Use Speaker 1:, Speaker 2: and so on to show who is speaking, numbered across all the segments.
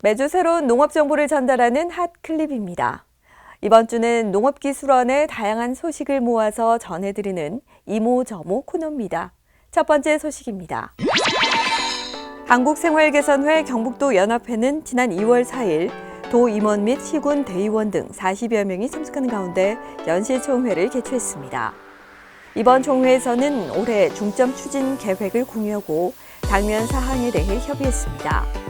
Speaker 1: 매주 새로운 농업 정보를 전달하는 핫 클립입니다. 이번 주는 농업기술원의 다양한 소식을 모아서 전해드리는 이모저모 코너입니다. 첫 번째 소식입니다. 한국생활개선회 경북도 연합회는 지난 2월 4일 도 임원 및 시군 대의원 등 40여 명이 참석하는 가운데 연시총회를 개최했습니다. 이번 총회에서는 올해 중점 추진 계획을 공유하고 당면 사항에 대해 협의했습니다.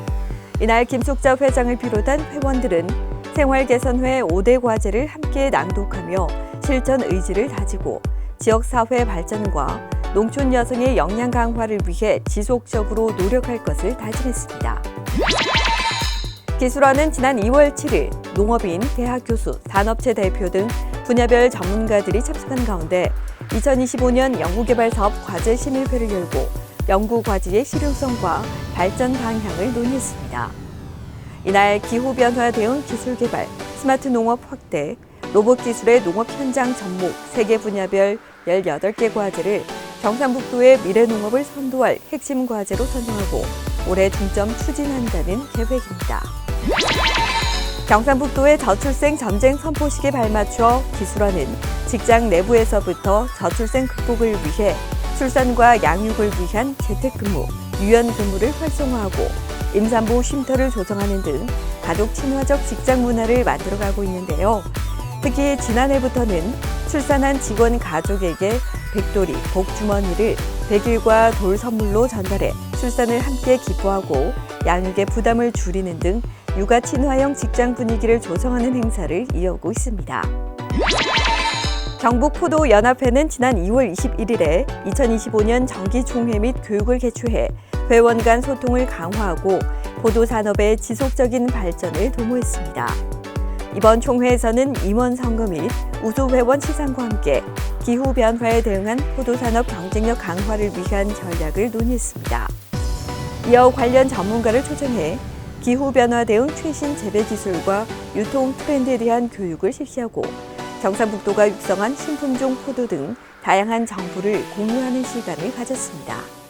Speaker 1: 이날 김숙자 회장을 비롯한 회원들은 생활개선회 5대 과제를 함께 낭독하며 실천 의지를 다지고 지역사회 발전과 농촌 여성의 역량 강화를 위해 지속적으로 노력할 것을 다짐했습니다. 기술원은 지난 2월 7일 농업인, 대학 교수, 산업체 대표 등 분야별 전문가들이 참석한 가운데 2025년 연구개발 사업 과제 심의회를 열고 연구 과제의 실용성과 발전 방향을 논의했습니다. 이날 기후변화 대응 기술 개발, 스마트 농업 확대, 로봇 기술의 농업 현장 접목 3개 분야별 18개 과제를 경상북도의 미래 농업을 선도할 핵심 과제로 선정하고 올해 중점 추진한다는 계획입니다. 경상북도의 저출생 전쟁 선포식에 발맞춰 기술원은 직장 내부에서부터 저출생 극복을 위해 출산과 양육을 위한 재택근무, 유연근무를 활성화하고 임산부 쉼터를 조성하는 등 가족 친화적 직장 문화를 만들어가고 있는데요. 특히 지난해부터는 출산한 직원 가족에게 백돌이, 복주머니를 백일과 돌 선물로 전달해 출산을 함께 기뻐하고 양육의 부담을 줄이는 등 육아 친화형 직장 분위기를 조성하는 행사를 이어오고 있습니다. 경북 포도 연합회는 지난 2월 21일에 2025년 정기 총회 및 교육을 개최해 회원 간 소통을 강화하고 포도 산업의 지속적인 발전을 도모했습니다. 이번 총회에서는 임원 선거 및 우수 회원 시상과 함께 기후 변화에 대응한 포도 산업 경쟁력 강화를 위한 전략을 논의했습니다. 이어 관련 전문가를 초청해 기후 변화 대응 최신 재배 기술과 유통 트렌드에 대한 교육을 실시하고 경상북도가 육성한 신품종 포도 등 다양한 정보를 공유하는 시간을 가졌습니다.